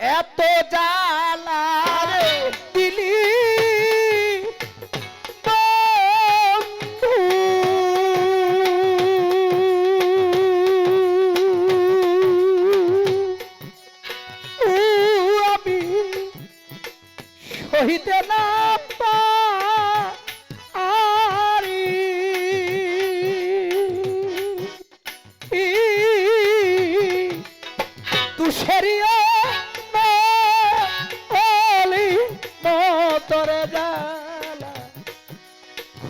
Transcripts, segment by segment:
é toda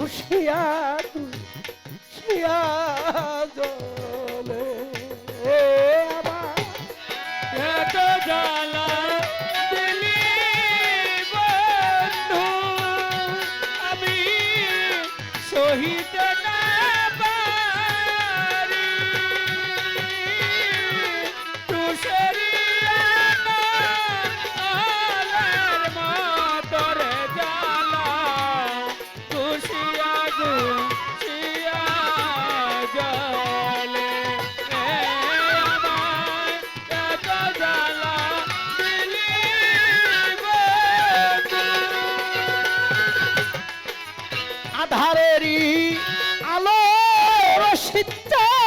হুশিয়ার হুশিয়ার জলে। আমার এত জ্বালা দিলি সহিত আধারেরই আলো সিদ্ধা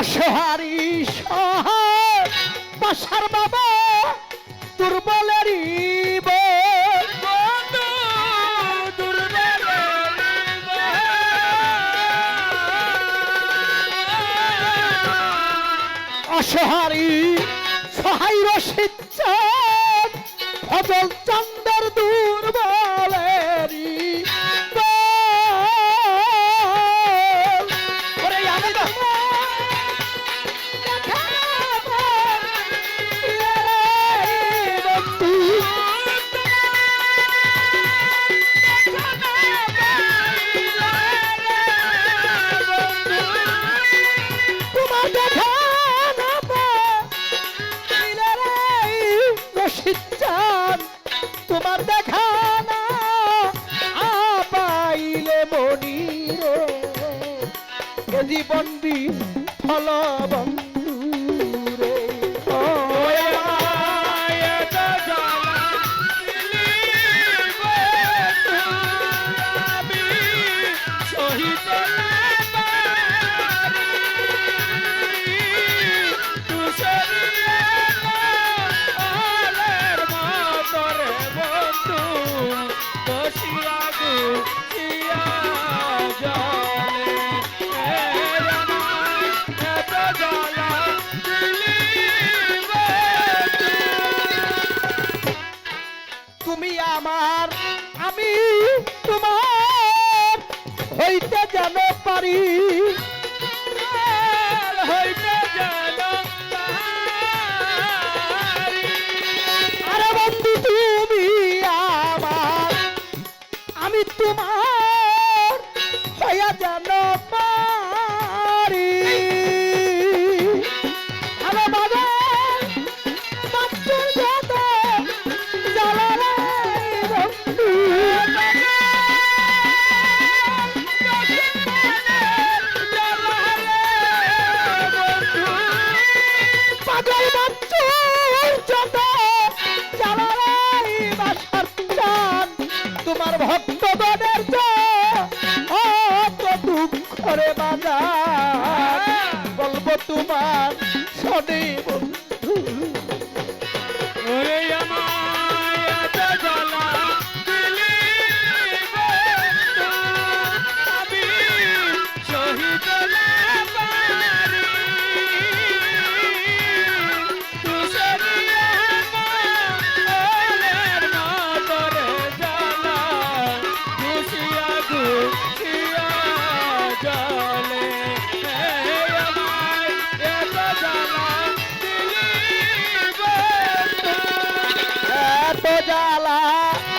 অসহারি সহায় বাসার বাবা দুর্বলেরই অসহারি সহায় রসিদ ফজল চন্দ্র বলো আমার আমি তোমার হইতে যেন পারি। হইতে যেন আরে বন্ধু তুমি আমার আমি তোমার জ্বালা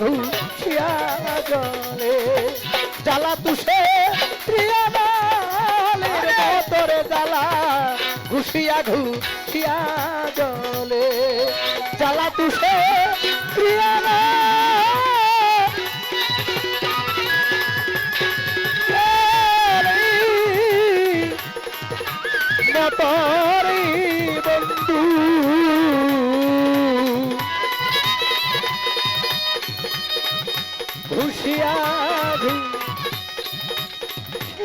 ঘুষিয়া জলে জ্বালা তুষে প্রিয়ালের মতরে জ্বালা ঘুষিয়া ঘুষিয়া জলে। জ্বালা তুষে প্রিয়ালা মতন রাধি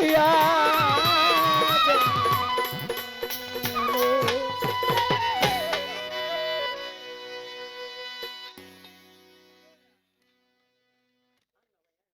ইয়া